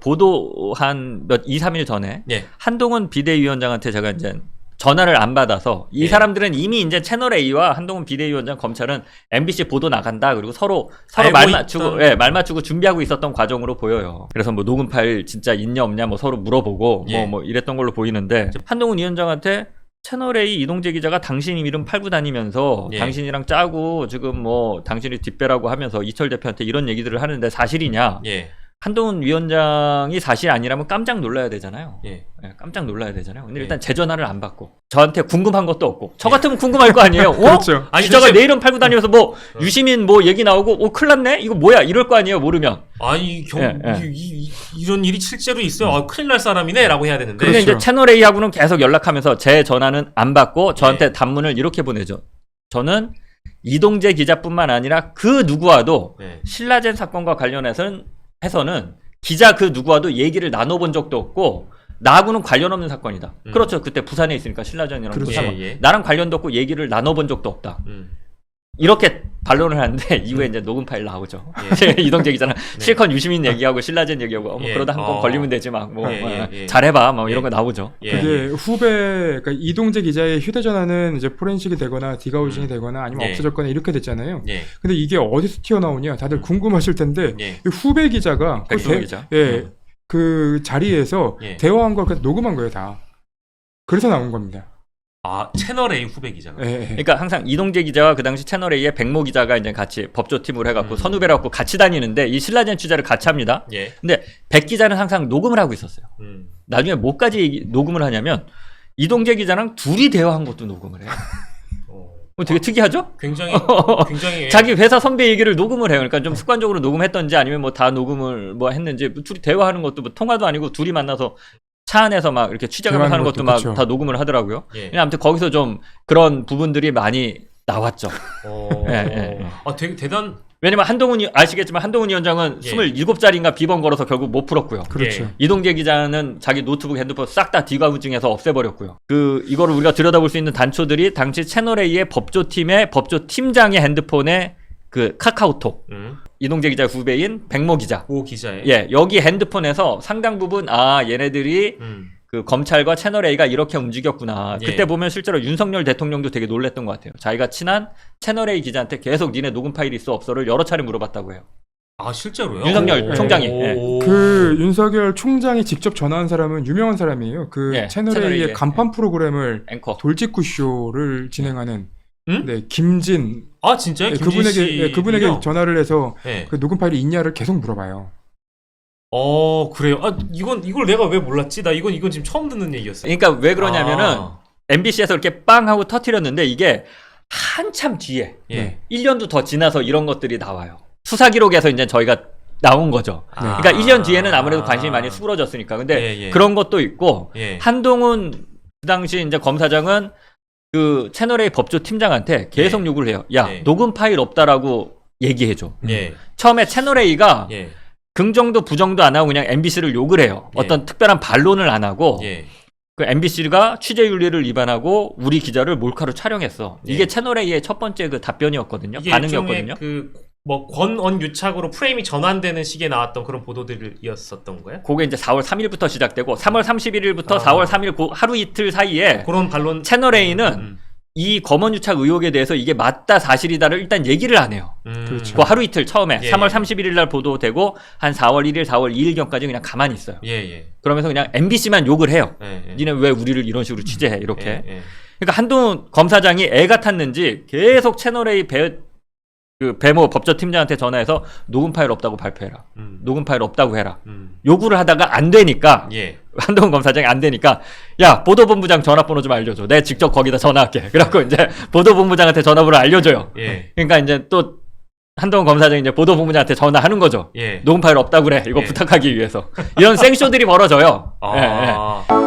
보도 한 몇 2, 3일 전에 예. 한동훈 비대위원장한테 제가 이제 전화를 안 받아서 이 예. 사람들은 이미 이제 채널 A와 한동훈 비대위원장 검찰은 MBC 보도 나간다 그리고 서로 서로 말 맞추고 예, 말 맞추고 준비하고 있었던 과정으로 보여요. 그래서 뭐 녹음 파일 진짜 있냐 없냐 뭐 서로 물어보고 예. 뭐뭐 이랬던 걸로 보이는데 한동훈 위원장한테 채널 A 이동재 기자가 당신 이름 팔고 다니면서 예. 당신이랑 짜고 지금 뭐 당신이 뒷배라고 하면서 이철 대표한테 이런 얘기들을 하는데 사실이냐? 예. 한동훈 위원장이 사실 아니라면 깜짝 놀라야 되잖아요. 예. 예, 깜짝 놀라야 되잖아요. 근데 예. 일단 제 전화를 안 받고 저한테 궁금한 것도 없고 저 같으면 궁금할 거 아니에요. 어? 그렇죠. 아니, 기자가 도대체- 내 이름 팔고 다니면서 뭐 유시민 뭐 얘기 나오고 어 큰일 났네 이거 뭐야 이럴 거 아니에요 모르면. 아니 경, 예, 예. 이, 이, 런 일이 실제로 있어요. 아, 큰일 날 사람이네라고 해야 되는데. 근데 그렇죠. 이제 채널 A하고는 계속 연락하면서 제 전화는 안 받고 저한테 단문을 이렇게 보내죠. 저는 이동재 기자뿐만 아니라 그 누구와도 네. 신라젠 사건과 관련해서는 해서는 기자 그 누구와도 얘기를 나눠본 적도 없고 나하고는 관련 없는 사건이다. 음. 그렇죠. 그때 부산에 있으니까 신라전이랑 그 그렇죠. 예, 예. 나랑 관련도 없고 얘기를 나눠본 적도 없다. 음. 이렇게 반론을 하는데 이후에 이제 녹음 파일 나오죠. 예. 이동재 기자는 실컷 유시민 얘기하고 신라젠 얘기하고 어, 뭐 예. 그러다 한 번 어. 걸리면 되지 막 뭐 예, 예, 예. 잘해봐 뭐 이런 예. 거 나오죠. 예. 그게 후배 그러니까 이동재 기자의 휴대전화는 이제 포렌식이 되거나 디가우징이 음. 되거나 아니면 예. 없어졌거나 이렇게 됐잖아요. 예. 근데 이게 어디서 튀어나오냐 다들 음. 궁금하실 텐데 예. 이 후배 기자가 그 백종원 대- 기자. 예, 음. 그 자리에서 예. 대화한 걸 그냥 녹음한 거예요 다. 그래서 나온 겁니다. 아 채널 A 후배 기자가. 예, 예. 그러니까 항상 이동재 기자와 그 당시 채널 A의 백모 기자가 이제 같이 법조팀으로 해갖고 음. 선후배라 갖고 같이 다니는데 이 신라젠 취재를 같이 합니다. 예. 근데 백 기자는 항상 녹음을 하고 있었어요. 음. 나중에 뭐까지 얘기- 녹음을 하냐면 이동재 기자랑 둘이 대화한 것도 녹음을 해요. 어. 어, 되게 특이하죠? 굉장히 굉장히 자기 회사 선배 얘기를 녹음을 해요. 그러니까 좀 습관적으로 녹음했던지 아니면 뭐 다 녹음을 뭐 했는지 뭐 둘이 대화하는 것도 뭐 통화도 아니고 둘이 만나서 차 안에서 막 이렇게 취재하면서 하는 것도 것도 막. 다 녹음을 하더라고요. 예. 그냥 아무튼 거기서 좀 그런 부분들이 많이 나왔죠. 어. 예, 예, 예. 아 되게 대단. 왜냐면 한동훈 이- 아시겠지만 한동훈 위원장은 예. 27자리인가 비번 걸어서 결국 못 풀었고요. 그렇죠. 예. 이동재 기자는 자기 노트북 핸드폰 싹 다 디가우징해서 없애버렸고요. 그 이거를 우리가 들여다볼 수 있는 단초들이 당시 채널 A의 법조팀의 법조팀장의 핸드폰에 그 카카오톡 음. 이동재 기자 후배인 백모 기자 오 기자의. 예 여기 핸드폰에서 상당 부분 아 얘네들이 음. 그 검찰과 채널 A가 이렇게 움직였구나. 예. 그때 보면 실제로 윤석열 대통령도 되게 놀랬던 것 같아요. 자기가 친한 채널 A 기자한테 계속 니네 녹음 파일 있어 없어를 여러 차례 물어봤다고 해요. 아 실제로요? 윤석열 오. 총장이, 오. 예. 그 윤석열 총장이 직접 전화한 사람은 유명한 사람이에요. 그 예, 채널 채널 A의 A의, 간판 프로그램을 앵커. 돌직구 쇼를 진행하는 음? 네 김진 아 진짜요? 예, 김진 그분에게 씨 예, 그분에게? 전화를 해서 예. 그 녹음 파일이 있냐를 계속 물어봐요. 어 그래요. 아 이건 이걸 내가 왜 몰랐지? 나 이건 이건 지금 처음 듣는 얘기였어요. 그러니까 왜 그러냐면은 아, MBC에서 이렇게 빵 하고 터트렸는데 이게 한참 뒤에 예. 네. 1년도 더 지나서 이런 것들이 나와요. 수사 기록에서 이제 저희가 나온 거죠. 아. 그러니까 1년 뒤에는 아무래도 관심이 많이 수그러졌으니까. 근데 예, 예. 그런 것도 있고 예. 한동훈 그 당시 이제 검사장은 그 채널A 법조 팀장한테 계속 예. 요구를 해요. 야 예. 녹음 파일 없다라고 얘기해줘. 예. 처음에 채널A가 예. 긍정도 부정도 안 하고 그냥 MBC를 욕을 해요. 예. 어떤 특별한 반론을 안 하고 예. 그 MBC가 취재 윤리를 위반하고 우리 기자를 몰카로 촬영했어. 예. 이게 채널 A의 첫 번째 그 답변이었거든요. 반응이었거든요. 그 뭐 권언 유착으로 프레임이 전환되는 식에 나왔던 그런 보도들이었었던 거예요? 그게 이제 4월 3일부터 시작되고 3월 31일부터 아. 4월 3일 그 하루 이틀 사이에 그런 반론 채널 A는 음, 이 검언 유착 의혹에 대해서 이게 맞다 사실이다를 일단 얘기를 안 해요. 음. 그렇죠. 그 하루 이틀 처음에 예, 3월 예. 31일 날 보도되고 한 4월 1일, 4월 2일경까지 그냥 가만히 있어요. 예, 예. 그러면서 그냥 MBC만 욕을 해요. 예, 예. 니네 왜 우리를 이런 식으로 취재해 이렇게. 예, 예. 그러니까 한동훈 검사장이 애가 탔는지 계속 채널A 배, 그 배모 법조 팀장한테 전화해서 녹음 파일 없다고 발표해라. 음. 녹음 파일 없다고 해라. 음. 요구를 하다가 안 되니까 예. 한동훈 검사장이 안 되니까 야 보도본부장 전화번호 좀 알려줘. 내가 직접 거기다 전화할게. 그래갖고 이제 보도본부장한테 전화번호 알려줘요. 예. 그러니까 이제 또 한동훈 검사장이 이제 보도본부장한테 전화하는 거죠. 예. 녹음 파일 없다고 그래. 이거 예. 부탁하기 위해서 이런 생쇼들이 벌어져요. 아. 예, 예.